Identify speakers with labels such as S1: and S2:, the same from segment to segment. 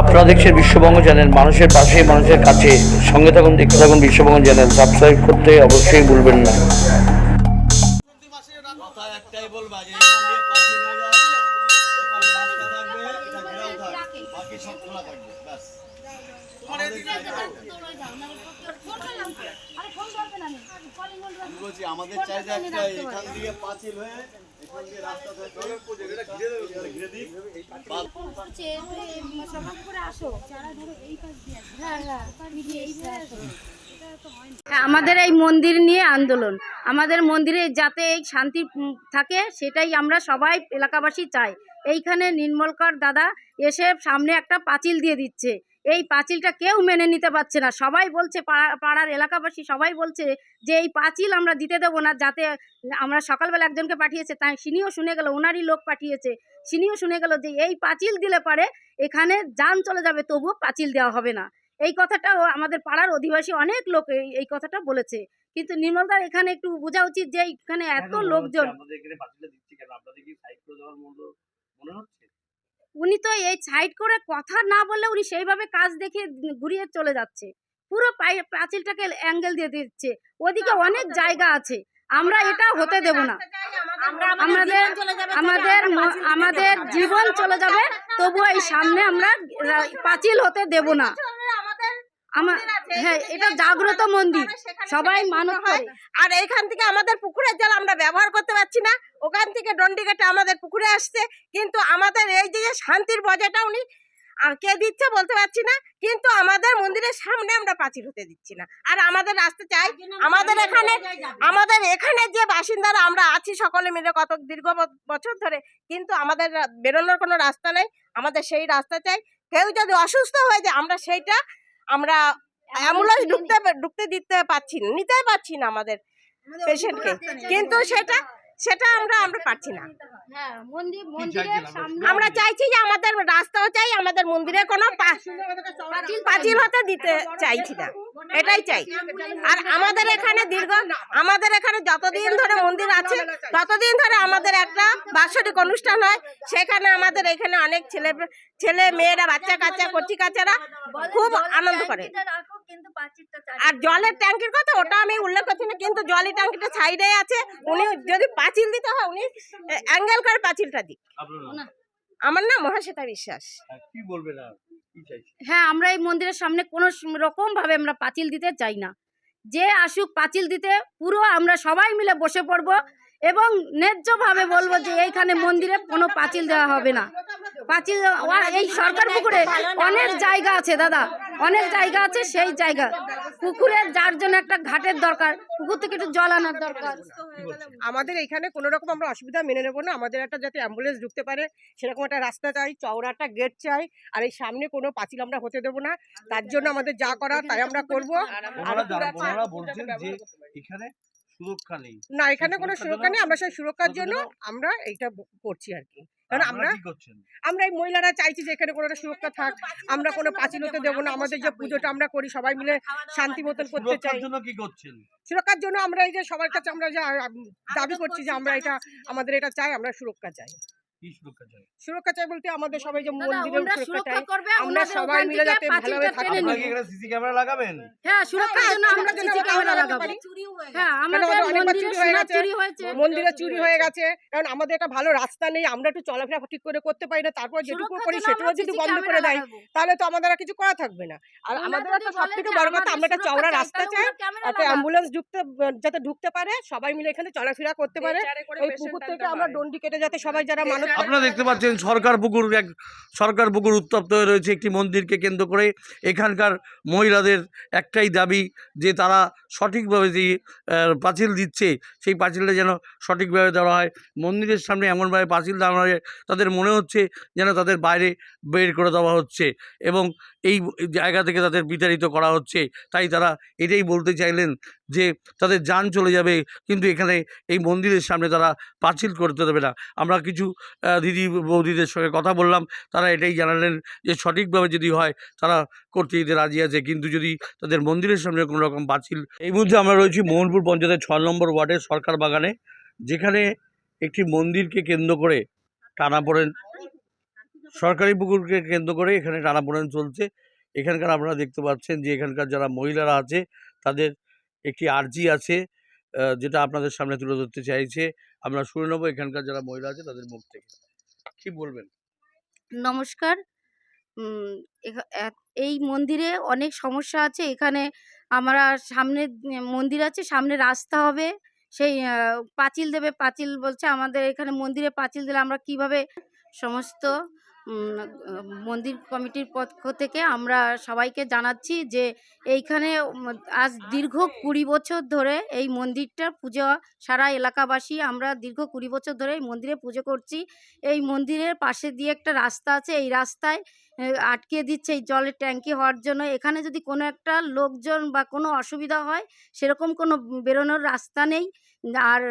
S1: আপনারা দেখছেন বিশ্ববঙ্গ চ্যানেল। মানুষের পাশে মানুষের কাছে সঙ্গে থাকুন, দেখতে থাকুন বিশ্ববঙ্গ চ্যানেল। সাবস্ক্রাইব করতে অবশ্যই ভুলবেন না।
S2: একটাই বলবা যে আমাদের চাইতে এখান দিয়ে পাঁচিল হয়ে
S3: আমাদের এই মন্দির নিয়ে আন্দোলন। আমাদের মন্দিরে যাতে এই শান্তি থাকে, সেটাই আমরা সবাই এলাকাবাসী চাই। এইখানে নির্মলকর দাদা এসে সামনে একটা পাঁচিল দিয়ে দিচ্ছে। এই পাঁচিলটা কেউ মেনে নিতে পারছে না। সবাই বলছে পাড়া- পাড়ার এলাকাবাসী সবাই বলছে যে এই পাঁচিল আমরা দিতে দেবো না যাতে আমরা সকালবেলা একজনকে পাঠিয়েছে তাই সিনিও শুনে গেল ওনারই লোক পাঠিয়েছে। সিনিও শুনে গেল যে এই পাঁচিল দিলে পারে এখানে যান চলে যাবে তবুও পাঁচিল দেওয়া হবে না। এই কথাটাও আমাদের পাড়ার অধিবাসী অনেক লোক এই কথাটা বলেছে। কিন্তু নির্মলদার এখানে একটু বোঝা উচিত যে এখানে এত লোকজন
S1: আমাদের এখানে পাঁচিলটা দিচ্ছি কেন? আপনাদের কি সাইড করে দেওয়ার মনে হচ্ছে?
S3: উনি তো এই সাইড করে কথা না বললে উনি সেইভাবে কাজ দেখে ঘুরিয়ে চলে যাচ্ছে। পুরো পাঁচিলটাকে অ্যাঙ্গেল দিয়ে দিচ্ছে। ওদিকে অনেক জায়গা আছে। আমরা এটা হতে দেব না। আমাদের আমাদের আমাদের জীবন চলে যাবে তবুও এই সামনে আমরা পাঁচিল হতে দেব না। আমার হ্যাঁ এটা জাগ্রত মন্দির। সবাই মানত করে।
S4: আর এইখান থেকে আমাদের পুকুরের জল আমরা ব্যবহার করতে পারছি না। ওখান থেকে ডন্ডিকেটা আমাদের পুকুরে আসছে। কিন্তু আমাদের এই যে শান্তির বজায়টা উনি কে দিচ্ছে বলতে পারছি না। কিন্তু আমাদের মন্দিরের সামনে আমরা পাঁচিল হতে দিচ্ছি না। আর আমাদের রাস্তা চাই আমাদের এখানে আমাদের এখানে যে বাসিন্দারা আমরা আছি সকলে মিলে কত দীর্ঘ বছর ধরে কিন্তু আমাদের রা- বেরোনোর কোনো রাস্তা নেই। আমাদের সেই রাস্তা চাই। কেউ যদি অসুস্থ হয়ে যায় আমরা সেইটা আমরা অ্যাম্বুলেন্স ঢুকতে ঢুকতে দিতে পারছি না নিতে পারছি না আমাদের পেশেন্টকে কিন্তু সেটা সেটা আমরা আমরা পারছি না।
S3: হ্যাঁ।
S4: আমরা? চাইছি যে আমাদের রাস্তাও চাই আমাদের মন্দিরে কোনো পাঁচিল হতে দিতে চাইছি না। এটাই চাই। আর আমাদের এখানে দীর্ঘ আমাদের এখানে যতদিন ধরে মন্দির আছে ততদিন ধরে আমাদের একটা বাৎসরিক অনুষ্ঠান হয়। সেখানে আমাদের এখানে অনেক ছেলে ছেলে মেয়েরা বাচ্চা কাচ্চা কচি কাচারা খুব আনন্দ করে। আর জলের ট্যাঙ্কির কথা ওটা আমি উল্লেখ করছি না কিন্তু জলের ট্যাঙ্কিটা সাইডে আছে। উনি যদি পাঁচিল দিতে হয় উনি। অ্যাঙ্গেল করে পাঁচিলটা দিক? আমার নাম মহাশ্বেতা বিশ্বাস।
S1: হ্যাঁ, কি বলবেন আর
S3: হ্যাঁ আমরা এই মন্দিরের সামনে কোনো রকম ভাবে আমরা পাঁচিল দিতে চাই না। যে আসুক পাঁচিল দিতে পুরো আমরা সবাই মিলে বসে পড়ব এবং ন্যায্য ভাবে বলব যে এইখানে মন্দিরে কোনো পাঁচিল দেওয়া হবে না। পাঁচিল এই সরকার পুকুরে অনেক জায়গা আছে দাদা। অনেক জায়গা আছে সেই জায়গা। পুকুরের যার জন্য একটা ঘাটের দরকার পুকুর থেকে একটু জল আনার দরকার।
S4: আমাদের এখানে কোনো রকম আমরা অসুবিধা মেনে নেব না। আমাদের একটা যাতে অ্যাম্বুলেন্স ঢুকতে পারে সেরকম একটা রাস্তা চাই চওড়া একটা গেট চাই আর এই সামনে কোনো পাঁচিল আমরা হতে দেবো না। তার জন্য আমাদের যা করা তাই আমরা করব। আর
S1: বলছেন যে এখানে সুরক্ষা নেই।
S4: না এখানে কোনো সুরক্ষা নেই। আমরা সেই সুরক্ষার জন্য আমরা এটা করছি আর কি। কারণ আমরা এই মহিলারা চাইছি যে এখানে কোনো একটা সুরক্ষা থাক। আমরা কোনো পাঁচিল হতে দেবো না। আমাদের যে পুজোটা আমরা করি সবাই মিলে শান্তি মতন করতে চাই।
S1: কি করছেন?
S4: সুরক্ষার জন্য আমরা এই যে সবার কাছে আমরা যে দাবি করছি যে আমরা এটা আমাদের এটা চাই আমরা সুরক্ষা চাই।
S1: সুরক্ষা চাই?
S4: বলতে আমাদের সবাই যে মন্দিরের সুরক্ষা চাই আমরা সবাই মিলে যাতে ভালোভাবে
S3: নিন।
S1: আপনারা কি এখানে সিসি ক্যামেরা লাগাবেন?
S3: হ্যাঁ সুরক্ষার জন্য আমরা সিসি ক্যামেরা লাগাবো। হ্যাঁ আমাদের মন্দিরে
S4: চুরি হয়ে গেছে
S3: হয়েছে
S4: মন্দিরে চুরি হয়ে গেছে। কারণ আমাদের একটা ভালো রাস্তা নেই আমরা একটু চলাফেরা ঠিক করে করতে পারি না তারপর যেটুকু করি সেটাও যদি বন্ধ করে দেয় তাহলে তো আমাদের আর কিছু করা থাকবে না। আর আমাদের একটা সব থেকে বড় কথা আমরা একটা চওড়া রাস্তা চাই অ্যাম্বুলেন্স ঢুকতে যাতে ঢুকতে পারে সবাই মিলে এখানে চলাফেরা করতে পারে। ওই পুকুর থেকে আমরা ডন্ডি কেটে যাতে সবাই যারা মানুষ
S1: আপনারা দেখতে পাচ্ছেন সরকার পুকুর এক সরকার পুকুর উত্তপ্ত হয়ে রয়েছে একটি মন্দিরকে কেন্দ্র করে। এখানকার মহিলাদের একটাই দাবি যে তারা সঠিকভাবে যে পাঁচিল দিচ্ছে সেই পাঁচিলটা যেন সঠিকভাবে দেওয়া হয়। মন্দিরের সামনে এমনভাবে পাঁচিল দেওয়া হয় তাদের মনে হচ্ছে যেন তাদের বাইরে বের করে দেওয়া হচ্ছে। এবং এই জায়গা থেকে তাদের বিতাড়িত করা হচ্ছে। তাই তারা এটাই বলতে চাইলেন যে, তাদের যান চলে যাবে, কিন্তু এখানে এই মন্দিরের সামনে তারা পাঁচিল করতে দেবে না। আমরা কিছু দিদি বৌদিদের সঙ্গে কথা বললাম, তারা এটাই জানালেন যে, সঠিকভাবে যদি হয়, তারা করতে দিতে রাজি আছে। কিন্তু যদি তাদের মন্দিরের সামনে কোনো রকম পাঁচিল, এই মুহূর্তে আমরা রয়েছি মোহনপুর পঞ্চায়েতের ছয় নম্বর ওয়ার্ডের সরকার বাগানে, যেখানে একটি মন্দিরকে কেন্দ্র করে টানাপোড়েন সরকারি পুকুরকে কেন্দ্র করে এখানে টানাপোড়েন চলছে। এখানকার আপনারা দেখতে পাচ্ছেন যে এখানকার যারা মহিলারা আছে, তাদের একটি আর্জি আছে যেটা আপনাদের সামনে তুলে ধরতে চাইছে। আমরা শুনে নেব এখানকার যারা মহিলা আছে, তাদের মুখ থেকে। কি বলবেন?
S3: নমস্কার। এই মন্দিরে অনেক সমস্যা আছে। এখানে আমরা সামনে, মন্দির আছে, সামনে রাস্তা হবে। সেই পাঁচিল দেবে, পাঁচিল বলছে আমাদের এখানে মন্দিরে পাঁচিল দিলে আমরা কীভাবে সমস্ত মন্দির কমিটির পক্ষ থেকে আমরা সবাইকে জানাচ্ছি যে এইখানে আজ দীর্ঘ কুড়ি বছর ধরে এই মন্দিরটা পুজো সারা এলাকাবাসী আমরা দীর্ঘ কুড়ি বছর ধরে এই মন্দিরে পুজো করছি। এই মন্দিরের পাশে দিয়ে একটা রাস্তা আছে, এই রাস্তায় আটকে দিচ্ছে এই জলের ট্যাঙ্কি হওয়ার জন্য। এখানে যদি কোনো একটা লোকজন বা কোনো অসুবিধা হয়, সেরকম কোনো বেরোনোর রাস্তা নেই। আর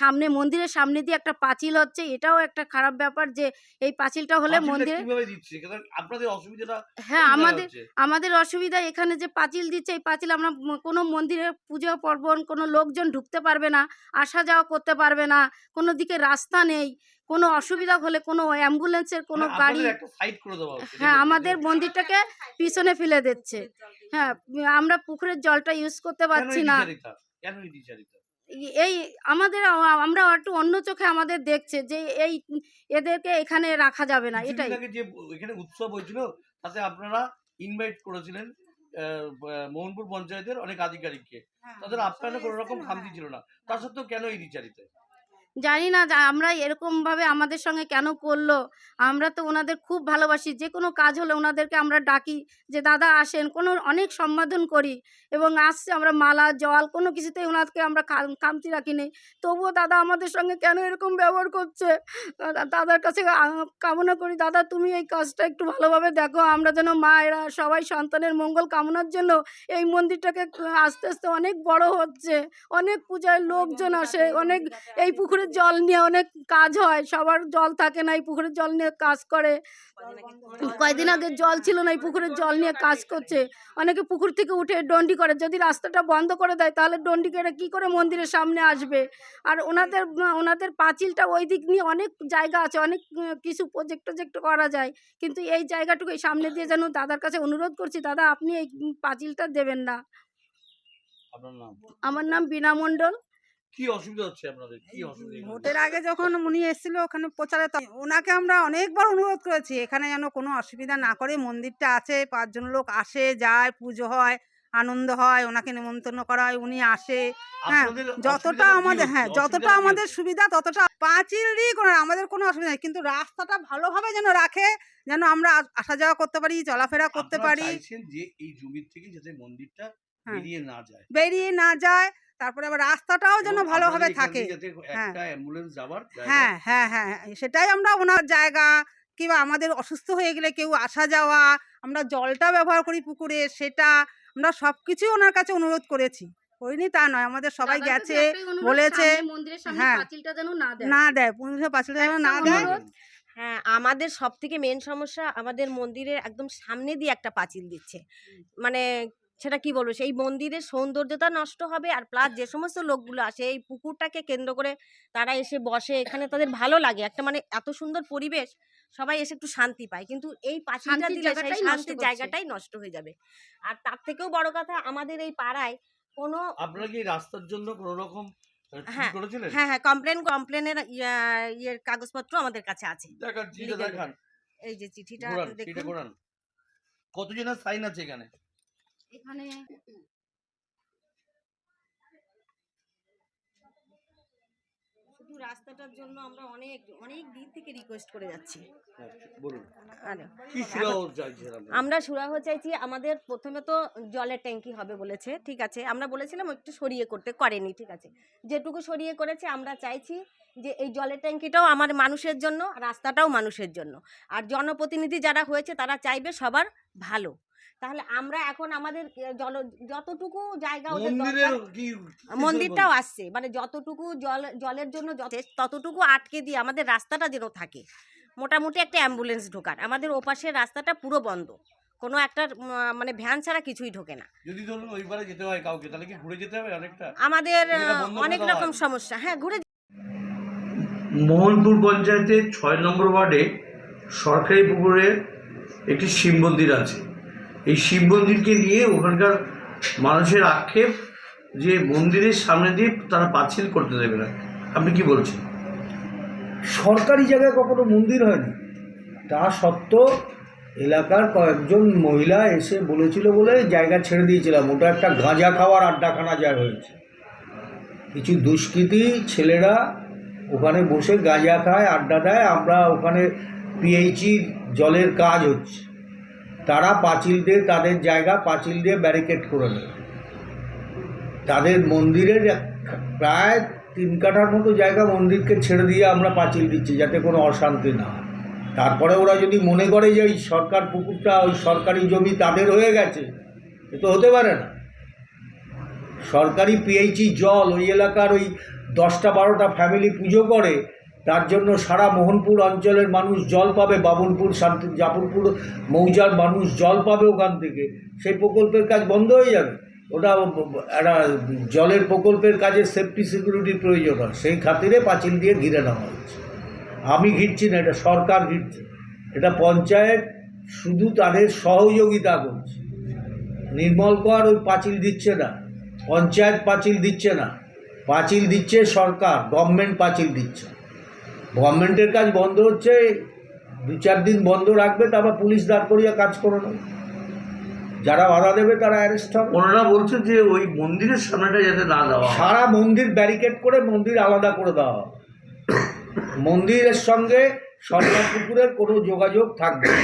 S3: সামনে মন্দিরের সামনে দিয়ে একটা পাঁচিল হচ্ছে এটাও একটা খারাপ ব্যাপার যে এই পাঁচিলটা হলে মন্দিরে
S1: কীভাবে দিচ্ছে? কারণ আপনাদের অসুবিধাটা
S3: হ্যাঁ আমাদের আমাদের অসুবিধা এখানে যে পাঁচিল দিচ্ছে এই পাঁচিল আমরা কোনো মন্দিরে পুজো পার্বণ কোনো লোকজন ঢুকতে পারবে না আসা যাওয়া করতে পারবে না কোনো দিকে রাস্তা নেই কোনো অসুবিধা হলে কোনো অ্যাম্বুলেন্সের কোনো গাড়ি
S1: আপনাদের একটা সাইড করে দেওয়া হচ্ছে
S3: হ্যাঁ আমাদের মন্দিরটাকে পিছনে ফেলে দিচ্ছে। হ্যাঁ আমরা পুকুরের জলটা ইউজ করতে পারছি না।
S1: এই
S3: আমাদের আমরা একটু অন্য চোখে আমাদের দেখছে যে এই এদেরকে এখানে রাখা যাবে না এটাই।
S1: যে এখানে উৎসব হয়েছিল তাতে আপনারা ইনভাইট করেছিলেন মোহনপুর পঞ্চায়েতের অনেক আধিকারিককে। তাদের আপনারা কোনো রকম খামতি ছিল না। তা সত্ত্বেও কেন এই দ্বিচারিতা
S3: জানি না আমরা এরকমভাবে আমাদের সঙ্গে কেন করল আমরা তো ওনাদের খুব ভালোবাসি। যে কোনো কাজ হলে ওনাদেরকে আমরা ডাকি যে, দাদা আসেন। কোনো অনেক সম্বোধন করি এবং আসছে আমরা মালা, জল, কোনো কিছুতেই ওনাদেরকে আমরা খামতি রাখি নেই। তবুও দাদা আমাদের সঙ্গে কেন এরকম ব্যবহার করছে? দাদার কাছে কামনা করি, দাদা, তুমি এই কাজটা একটু ভালোভাবে দেখো। আমরা যেন মায়েরা সবাই সন্তানের মঙ্গল কামনার জন্য এই মন্দিরটাকে আস্তে আস্তে অনেক বড় হচ্ছে। অনেক পূজায় লোকজন আসে, অনেক এই পুকুরের জল নিয়ে অনেক কাজ হয় সবার জল থাকে না এই পুকুরের জল নিয়ে কাজ করে। কয়দিন আগে জল ছিল না এই পুকুরের জল নিয়ে কাজ করছে। অনেকে পুকুর থেকে উঠে ডন্ডি করে যদি রাস্তাটা বন্ধ করে দেয় তাহলে ডন্ডি কেটে কী করে মন্দিরের সামনে আসবে? আর ওনাদের ওনাদের পাঁচিলটা ওই দিক নিয়ে অনেক জায়গা আছে অনেক কিছু প্রজেক্ট টজেক্ট করা যায়। কিন্তু এই জায়গাটুকু এই সামনে দিয়ে যেন দাদার কাছে অনুরোধ করছি দাদা আপনি এই পাঁচিলটা দেবেন না। আমার নাম বীণা মণ্ডল।
S1: কি অসুবিধা হচ্ছে আপনাদের? কি অসুবিধা
S5: ভোটের আগে যখন উনি এসেছিল ওখানে প্রচারে ওনাকে আমরা অনেকবার অনুরোধ করেছি এখানে যেন কোনো অসুবিধা না করে মন্দিরটা আছে পাঁচজন লোক আসে যায় পুজো হয় আনন্দ হয় ওনাকে নিমন্ত্রণ করা হয় উনি আসে। হ্যাঁ যতটা আমাদের হ্যাঁ যতটা আমাদের সুবিধা ততটা পাঁচিল দিয়ে কোনো আমাদের কোনো অসুবিধা নেই। কিন্তু রাস্তাটা ভালোভাবে যেন রাখে যেন আমরা আসা যাওয়া করতে পারি চলাফেরা করতে পারি।
S1: যে এই জমির থেকে যাতে মন্দিরটা
S5: হ্যাঁ।
S1: বেরিয়ে না যায়।
S5: বেরিয়ে না যায় তারপরে আবার রাস্তাটাও যেন ভালোভাবে থাকে। হ্যাঁ। হ্যাঁ হ্যাঁ হ্যাঁ হ্যাঁ, সেটাই আমরা ওনার জায়গা। কিংবা আমাদের অসুস্থ হয়ে গেলে কেউ আসা যাওয়া আমরা জলটা ব্যবহার করি পুকুরে সেটা আমরা সব কিছুই ওনার কাছে অনুরোধ করেছি। করিনি তা নয় আমাদের সবাই গেছে বলেছে,
S3: মন্দিরের
S5: হ্যাঁ।
S3: না দেয়।
S5: না দেয় পাঁচিলটা যেন না দেয়।
S4: হ্যাঁ আমাদের সব থেকে মেন সমস্যা আমাদের মন্দিরের একদম সামনে দিয়ে একটা পাঁচিল দিচ্ছে। মানে সেটা কি বলব? সেই মন্দিরের সৌন্দর্যতা নষ্ট হবে আর প্লাস যে সমস্ত লোকগুলো আসে এই পুকুরটাকে কেন্দ্র করে তারা এসে বসে এখানে তাদের ভালো লাগে। একটা মানে এত সুন্দর পরিবেশ সবাই এসে একটু শান্তি পায়। কিন্তু এই দিলে সেই
S3: জায়গাটাই নষ্ট
S4: শান্তির জায়গাটাই নষ্ট হয়ে যাবে। আর তার থেকেও বড় কথা আমাদের এই পাড়ায় কোনো
S1: আপনারা কি রাস্তার জন্য কোনো রকম
S4: হ্যাঁ, হ্যাঁ হ্যাঁ কমপ্লেন কমপ্লেনের ইয়ের কাগজপত্র আমাদের কাছে আছে। এই যে চিঠিটা দেখুন।
S1: কতজনের সাইন আছে এখানে?
S3: এখানে
S4: শুধু রাস্তাটার জন্য আমরা অনেক অনেক দিন থেকে রিকোয়েস্ট করে যাচ্ছি।
S1: আপনারা?
S4: আমরা সুরাহ চাইছি আমাদের প্রথমে তো জলের ট্যাঙ্কি হবে বলেছে ঠিক আছে? আমরা বলেছিলাম একটু সরিয়ে করতে করেনি ঠিক আছে? যেটুকু সরিয়ে করেছে আমরা চাইছি যে এই জলের ট্যাঙ্কিটাও আমার মানুষের জন্য রাস্তাটাও মানুষের জন্য। আর জনপ্রতিনিধি যারা হয়েছে তারা চাইবে সবার ভালো। তাহলে আমরা এখন আমাদের জল যতটুকু জায়গা ওদের মন্দিরটাও আসছে। মানে যতটুকু জল জলের জন্য যথেষ্ট ততটুকু আটকে দিয়ে আমাদের রাস্তাটা যেন থাকে। মোটামুটি একটা অ্যাম্বুলেন্স ঢোকার। আমাদের ওপাশের রাস্তাটা পুরো বন্ধ। কোনো একটা মানে ভ্যান ছাড়া কিছুই ঢোকে না।
S1: যদি ধরুন ওইবারে যেতে হয় কাউকে তাহলে কি ঘুরে যেতে হবে অনেকটা?
S4: আমাদের অনেক রকম সমস্যা। হ্যাঁ ঘুরে
S1: মোহনপুর পঞ্চায়েতের ছয় নম্বর ওয়ার্ডে সরকারি পুকুরে একটি শিব মন্দির আছে। এই শিব মন্দিরকে নিয়ে ওখানকার মানুষের আক্ষেপ যে মন্দিরের সামনে দিয়ে তারা পাঁচিল করতে দেবে না। আপনি কি বলছেন?
S6: সরকারি জায়গায় কখনো মন্দির হয়নি। তা সত্ত্বেও এলাকার কয়েকজন মহিলা এসে বলেছিল বলে জায়গা ছেড়ে দিয়েছিলাম। ওটা একটা গাঁজা খাওয়ার আড্ডাখানা যা হয়েছে। কিছু দুষ্কৃতী ছেলেরা ওখানে বসে গাঁজা খায়, আড্ডা দেয়। আমরা ওখানে পিএইচি জলের কাজ হচ্ছে। তারা পাঁচিল দিয়ে তাদের জায়গা পাঁচিল দিয়ে ব্যারিকেড করে নেয় তাদের মন্দিরের প্রায় তিন কাঠার মতো জায়গা মন্দিরকে ছেড়ে দিয়ে আমরা পাঁচিল দিচ্ছি যাতে কোনো অশান্তি না হয়। তারপরে ওরা যদি মনে করে যে ওই সরকার পুকুরটা, ওই সরকারি জমি তাদের হয়ে গেছে, এ তো হতে পারে না। সরকারি পিএইচি জল, ওই এলাকার ওই দশটা বারোটা ফ্যামিলি পুজো করে তার জন্য সারা মোহনপুর অঞ্চলের মানুষ জল পাবে, বাবুলপুর, শান্তি জাপুরপুর, মৌজার মানুষ জল পাবে ওখান থেকে। সেই প্রকল্পের কাজ বন্ধ হয়ে যাবে। ওটা একটা জলের প্রকল্পের কাজে সেফটি সিকিউরিটির প্রয়োজন হয়। সেই খাতিরে পাঁচিল দিয়ে ঘিরে নেওয়া হচ্ছে। আমি ঘিরছি না, এটা সরকার ঘিরছে। এটা পঞ্চায়েত শুধু তাদের সহযোগিতা করছে। নির্মল কর ওই পাঁচিল দিচ্ছে না, পঞ্চায়েত পাঁচিল দিচ্ছে না। পাঁচিল দিচ্ছে সরকার গভর্নমেন্ট পাঁচিল দিচ্ছে গভর্নমেন্টের কাজ বন্ধ হচ্ছে দু চার দিন বন্ধ রাখবে তারপর পুলিশ দাঁড় করিয়া কাজ করে না। যারা বাধা দেবে তারা অ্যারেস্ট হবে।
S1: ওনারা বলছে যে ওই মন্দিরের সামনেটা যাতে না দেওয়া।
S6: সারা মন্দির ব্যারিকেড করে মন্দির আলাদা করে দেওয়া মন্দিরের সঙ্গে সরকার পুকুরের কোনো যোগাযোগ থাকবে না।